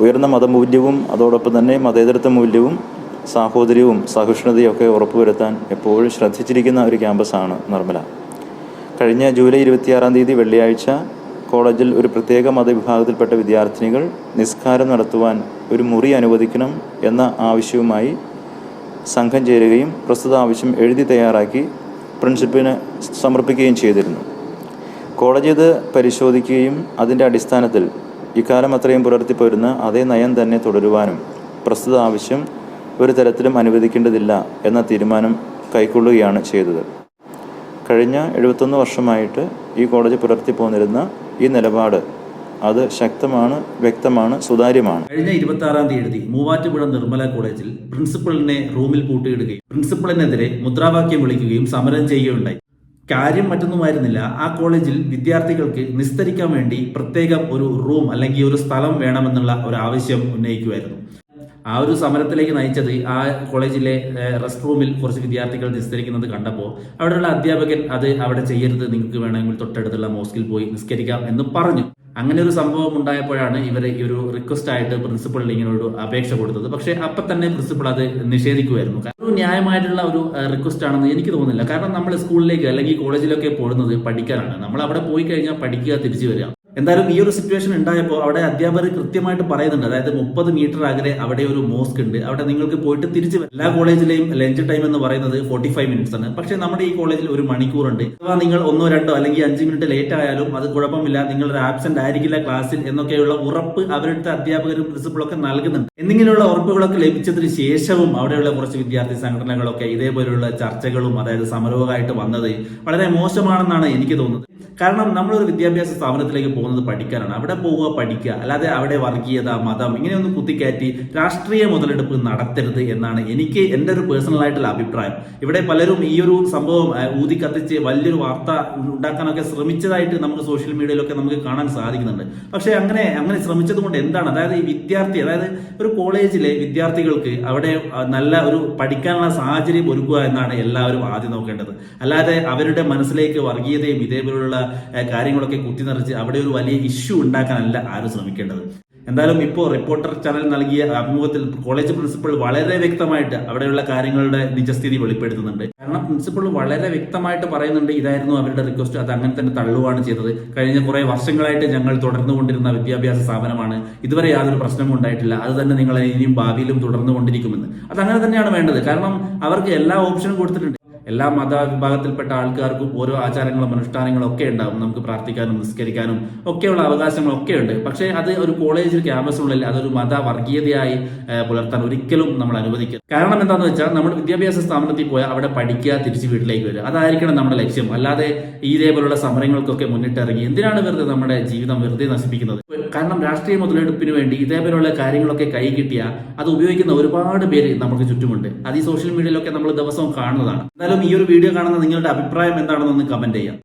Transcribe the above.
ഉയർന്ന മതമൂല്യവും അതോടൊപ്പം തന്നെ മതേതരത്വ മൂല്യവും സാഹോദര്യവും സഹിഷ്ണുതയും ഒക്കെ ഉറപ്പുവരുത്താൻ എപ്പോഴും ശ്രദ്ധിച്ചിരിക്കുന്ന ഒരു ക്യാമ്പസാണ് നിർമ്മല. കഴിഞ്ഞ ജൂലൈ ഇരുപത്തിയാറാം തീയതി വെള്ളിയാഴ്ച കോളേജിൽ ഒരു പ്രത്യേക മതവിഭാഗത്തിൽപ്പെട്ട വിദ്യാർത്ഥിനികൾ നിസ്കാരം നടത്തുവാൻ ഒരു മുറി അനുവദിക്കണം എന്ന ആവശ്യവുമായി സംഘം ചേരുകയും പ്രസ്തുത ആവശ്യം എഴുതി തയ്യാറാക്കി പ്രിൻസിപ്പിന് സമർപ്പിക്കുകയും ചെയ്തിരുന്നു. കോളേജ് ഇത് പരിശോധിക്കുകയും അതിന്റെ അടിസ്ഥാനത്തിൽ ഇക്കാലം അത്രയും പുലർത്തിപ്പോരുന്ന അതേ നയം തന്നെ തുടരുവാനും പ്രസ്തുത ആവശ്യം ഒരു തരത്തിലും അനുവദിക്കേണ്ടതില്ല എന്ന തീരുമാനം കൈക്കൊള്ളുകയാണ് ചെയ്തത്. കഴിഞ്ഞ എഴുപത്തൊന്ന് വർഷമായിട്ട് ഈ കോളേജ് പുലർത്തി പോന്നിരുന്ന ഈ നിലപാട് അത് ശക്തമാണ് വ്യക്തമാണ് സുതാര്യമാണ്. കഴിഞ്ഞ ഇരുപത്തി ആറാം തീയതി മൂവാറ്റുപുഴ നിർമ്മല കോളേജിൽ പ്രിൻസിപ്പളിനെ റൂമിൽ പൂട്ടിയിടുകയും പ്രിൻസിപ്പളിനെതിരെ മുദ്രാവാക്യം വിളിക്കുകയും സമരം ചെയ്യുകയുണ്ടായി. കാര്യം മറ്റൊന്നുമായിരുന്നില്ല. ആ കോളേജിൽ വിദ്യാർത്ഥികൾക്ക് നിസ്തരിക്കാൻ വേണ്ടി പ്രത്യേകം ഒരു റൂം അല്ലെങ്കിൽ ഒരു സ്ഥലം വേണമെന്നുള്ള ഒരു ആവശ്യം ഉന്നയിക്കുമായിരുന്നു. ആ ഒരു സമരത്തിലേക്ക് നയിച്ചത് ആ കോളേജിലെ റെസ്റ്റ് റൂമിൽ കുറച്ച് വിദ്യാർത്ഥികൾ നിസ്കരിക്കുന്നത് കണ്ടപ്പോൾ അവിടെയുള്ള അധ്യാപകൻ അത് അവിടെ ചെയ്യരുത് നിങ്ങൾക്ക് വേണമെങ്കിൽ തൊട്ടടുത്തുള്ള മോസ്കിൽ പോയി നിസ്കരിക്കാം എന്ന് പറഞ്ഞു. അങ്ങനെ ഒരു സംഭവം ഉണ്ടായപ്പോഴാണ് ഇവർ ഈ ഒരു റിക്വസ്റ്റ് ആയിട്ട് പ്രിൻസിപ്പളിൽ ഇങ്ങനെ ഒരു അപേക്ഷ കൊടുത്തത്. പക്ഷേ അപ്പൊ തന്നെ പ്രിൻസിപ്പൾ അത് നിഷേധിക്കുമായിരുന്നു ഒരു ന്യായമായിട്ടുള്ള ഒരു റിക്വസ്റ്റ് ആണെന്ന് എനിക്ക് തോന്നുന്നില്ല. കാരണം നമ്മൾ സ്കൂളിലേക്ക് അല്ലെങ്കിൽ കോളേജിലൊക്കെ പോകുന്നത് പഠിക്കാനാണ്. നമ്മൾ അവിടെ പോയി കഴിഞ്ഞാൽ പഠിക്കുക തിരിച്ചു വരിക. എന്തായാലും ഈ ഒരു സിറ്റുവേഷൻ ഉണ്ടായപ്പോൾ അവിടെ അധ്യാപകർ കൃത്യമായിട്ട് പറയുന്നുണ്ട്. അതായത് മുപ്പത് മീറ്റർ അകലെ അവിടെ ഒരു മോസ്ക് ഉണ്ട്. അവിടെ നിങ്ങൾക്ക് പോയിട്ട് തിരിച്ച് എല്ലാ കോളേജിലെയും ലഞ്ച് ടൈം എന്ന് പറയുന്നത് ഫോർട്ടി ഫൈവ് മിനിറ്റ്സ് ആണ്. പക്ഷെ നമ്മുടെ ഈ കോളേജിൽ ഒരു മണിക്കൂറുണ്ട്. അഥവാ നിങ്ങൾ ഒന്നോ രണ്ടോ അല്ലെങ്കിൽ അഞ്ച് മിനിറ്റ് ലേറ്റ് ആയാലും അത് കുഴപ്പമില്ല. നിങ്ങൾ ഒരു ആബ്സെന്റ് ആയിരിക്കില്ല ക്ലാസ്സിൽ എന്നൊക്കെയുള്ള ഉറപ്പ് അവരുടെ അധ്യാപകരും പ്രിൻസിപ്പളൊക്കെ നൽകുന്നുണ്ട്. എന്നിങ്ങനെയുള്ള ഉറപ്പുകളൊക്കെ ലഭിച്ചതിന് ശേഷവും അവിടെയുള്ള കുറച്ച് വിദ്യാർത്ഥി സംഘടനകളൊക്കെ ഇതേപോലെയുള്ള ചർച്ചകളും അതായത് സമരവുമായിട്ട് വന്നത് വളരെ മോശമാണെന്നാണ് എനിക്ക് തോന്നുന്നത്. കാരണം നമ്മളൊരു വിദ്യാഭ്യാസ സ്ഥാപനത്തിലേക്ക് പോകുന്നത് പഠിക്കാനാണ്. അവിടെ പോവുക പഠിക്കുക. അല്ലാതെ അവിടെ വർഗീയത മതം ഇങ്ങനെയൊന്നും കുത്തിക്കയറ്റി രാഷ്ട്രീയ മുതലെടുപ്പ് നടത്തരുത് എന്നാണ് എനിക്ക് എന്റെ ഒരു പേഴ്സണലായിട്ടുള്ള അഭിപ്രായം. ഇവിടെ പലരും ഈ ഒരു സംഭവം ഊതി കത്തിച്ച് വലിയൊരു വാർത്ത ഉണ്ടാക്കാനൊക്കെ ശ്രമിച്ചതായിട്ട് നമുക്ക് സോഷ്യൽ മീഡിയയിലൊക്കെ നമുക്ക് കാണാൻ സാധിക്കുന്നുണ്ട്. പക്ഷേ അങ്ങനെ അങ്ങനെ ശ്രമിച്ചത് കൊണ്ട് എന്താണ്? അതായത് ഈ വിദ്യാർത്ഥി അതായത് ഒരു കോളേജിലെ വിദ്യാർത്ഥികൾക്ക് അവിടെ നല്ല ഒരു പഠിക്കാനുള്ള സാഹചര്യം ഒരുക്കുക എന്നാണ് എല്ലാവരും ആദ്യം നോക്കേണ്ടത്. അല്ലാതെ അവരുടെ മനസ്സിലേക്ക് വർഗീയതയും ഇതേപോലുള്ള ആ, കാര്യങ്ങളൊക്കെ കുത്തിനിറച്ച് അവിടെ ഒരു വലിയ ഇഷ്യൂ ഉണ്ടാക്കാനല്ല ആരും ശ്രമിക്കേണ്ടത്. എന്തായാലും ഇപ്പോൾ റിപ്പോർട്ടർ ചാനൽ നൽകിയ അഭിമുഖത്തിൽ കോളേജ് പ്രിൻസിപ്പൾ വളരെ വ്യക്തമായിട്ട് അവിടെയുള്ള കാര്യങ്ങളുടെ നിജസ്ഥിതി വെളിപ്പെടുത്തുന്നുണ്ട്. കാരണം പ്രിൻസിപ്പൾ വളരെ വ്യക്തമായിട്ട് പറയുന്നുണ്ട് ഇതായിരുന്നു അവരുടെ റിക്വസ്റ്റ് അത് അങ്ങനെ തന്നെ തള്ളുവാണ് ചെയ്തത്. കഴിഞ്ഞ കുറെ വർഷങ്ങളായിട്ട് ഞങ്ങൾ തുടർന്നു കൊണ്ടിരുന്ന വിദ്യാഭ്യാസ സ്ഥാപനമാണ്. ഇതുവരെ യാതൊരു പ്രശ്നവും ഉണ്ടായിട്ടില്ല. അത് തന്നെ നിങ്ങൾ ഇനിയും ഭാവിയിലും തുടർന്നു കൊണ്ടിരിക്കുമെന്ന് അത് അങ്ങനെ തന്നെയാണ് വേണ്ടത്. കാരണം അവർക്ക് എല്ലാ ഓപ്ഷനും കൊടുത്തിട്ടുണ്ട്. എല്ലാ മതവിഭാഗത്തിൽപ്പെട്ട ആൾക്കാർക്കും ഓരോ ആചാരങ്ങളും അനുഷ്ഠാനങ്ങളും ഒക്കെ ഉണ്ടാവും. നമുക്ക് പ്രാർത്ഥിക്കാനും നിസ്കരിക്കാനും ഒക്കെയുള്ള അവകാശങ്ങളൊക്കെ ഉണ്ട് പക്ഷേ അത് ഒരു കോളേജ് ക്യാമ്പസിനുള്ളിൽ അതൊരു മത വർഗീയതയായി പുലർത്താൻ ഒരിക്കലും നമ്മൾ അനുവദിക്കും കാരണം എന്താണെന്ന് വെച്ചാൽ നമ്മൾ വിദ്യാഭ്യാസ സ്ഥാപനത്തിൽ പോയാൽ അവിടെ പഠിക്കുക തിരിച്ച് വീട്ടിലേക്ക് വരിക. അതായിരിക്കണം നമ്മുടെ ലക്ഷ്യം. അല്ലാതെ ഇതേപോലുള്ള സമരങ്ങൾക്കൊക്കെ മുന്നിട്ടിറങ്ങി എന്തിനാണ് വെറുതെ നമ്മുടെ ജീവിതം വെറുതെ നശിപ്പിക്കുന്നത്? കാരണം രാഷ്ട്രീയ മുതലെടുപ്പിന് വേണ്ടി ഇതേപോലുള്ള കാര്യങ്ങളൊക്കെ കൈ കിട്ടിയ അത് ഉപയോഗിക്കുന്ന ഒരുപാട് പേര് നമുക്ക് ചുറ്റുമുണ്ട്. അത് ഈ സോഷ്യൽ മീഡിയയിലൊക്കെ നമ്മൾ ദിവസവും കാണുന്നതാണ്. ഈ ഒരു വീഡിയോ കാണുന്ന നിങ്ങളുടെ അഭിപ്രായം എന്താണെന്നൊന്ന് കമന്റ് ചെയ്യാം.